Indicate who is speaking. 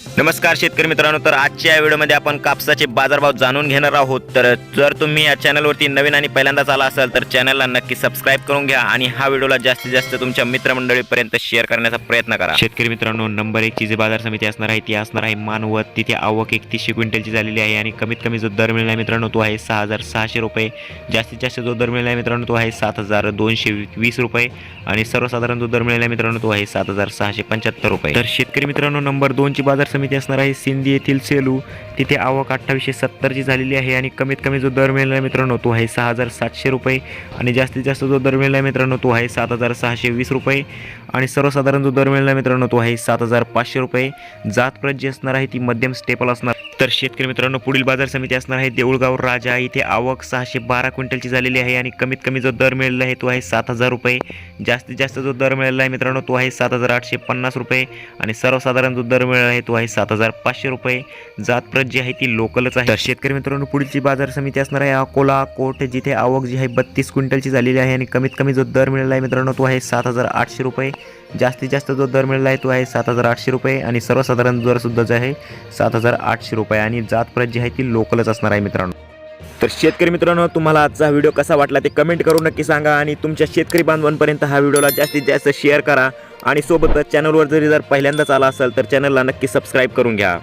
Speaker 1: नमस्कार शेतकरी मित्रांनो तर आजच्या या व्हिडिओमध्ये आपण कापसाचे बाजारभाव जाणून घेणार आहोत. तर जर तुम्ही या चॅनलवरती नवीन आणि पहिल्यांदाच आला असाल तर चॅनलला नक्की सबस्क्राईब करून घ्या आणि हा व्हिडिओला जास्तीत जास्त तुमच्या मित्रमंडळीपर्यंत शेअर करण्याचा प्रयत्न करा. शेतकरी मित्रांनो नंबर एकची जी बाजार समिती असणार आहे ती असणार आहे मानवत. तिथे आवक एकतीसशे क्विंटलची झालेली आहे आणि कमीत कमी जो दर मिळणार आहे मित्रांनो तो आहे सहा हजार सहाशे रुपये. जास्तीत जास्त जो दर मिळणार आहे मित्रांनो तो आहे सात हजार दोनशे वीस रुपये. आणि सर्वसाधारण जो दर मिळाला आहे मित्रांनो तो आहे सात हजार सहाशे पंच्याहत्तर रुपये. तर शेतकरी मित्रांनो नंबर दोनची बाजार समिती असणार आहे सिंधी येथील सेलू. तिथे आवक अठ्ठावीसशे सत्तरची झालेली आहे आणि कमीत कमी जो दर मिळणार मित्रांनो तो आहे सहा हजार सातशे रुपये. आणि जास्तीत जास्त जो दर मिळणार मित्रांनो तो आहे सात हजार सहाशे वीस रुपये. आणि सर्वसाधारण जो दर मिळणार मित्रांनो तो आहे सात हजार पाचशे रुपये. जात प्रत जी असणार आहे ती मध्यम स्टेपल असणार. तर शेतकरी मित्रांनो पुढील बाजार समिती असणार आहे. देऊळगाव राजा इथे आवक सहाशे बारा क्विंटलची झालेली आहे आणि कमीत कमी जो दर मिळालेला आहे तो आहे सात हजार रुपये. जास्तीत जास्त जो दर मिळालेला आहे मित्रांनो तो आहे सात हजार आठशे पन्नास रुपये आणि सर्वसाधारण जो दर मिळाला आहे तो आहे सात हजार पाचशे रुपये. जात प्रत जी आहे ती लोकलच आहे. तर शेतकरी मित्रांनो पुढची बाजार समिती असणार आहे अकोला कोट जिथे आवक जी आहे बत्तीस क्विंटलची झालेली आहे आणि कमीत कमी जो दर मिळाला आहे मित्रांनो तो आहे सात हजार आठशे रुपये. जास्तीत जास्त जो दर मिळाला आहे तो आहे सात हजार आठशे रुपये आणि सर्वसाधारण दरसुद्धा जो आहे सात हजार आठशे रुपये. आणि जात प्रत जी आहे ती लोकलच असणार आहे मित्रांनो. तर शेतकरी मित्रांनो तुम्हाला आजचा व्हिडिओ कसा वाटला ते कमेंट करून नक्की सांगा आणि तुमच्या शेतकरी बांधवांपर्यंत हा व्हिडिओला जास्तीत जास्त शेअर करा. आणि सोबतच चॅनलवर जरी जर पहिल्यांदाच आला असेल तर चॅनलला नक्की सबस्क्राईब करून घ्या.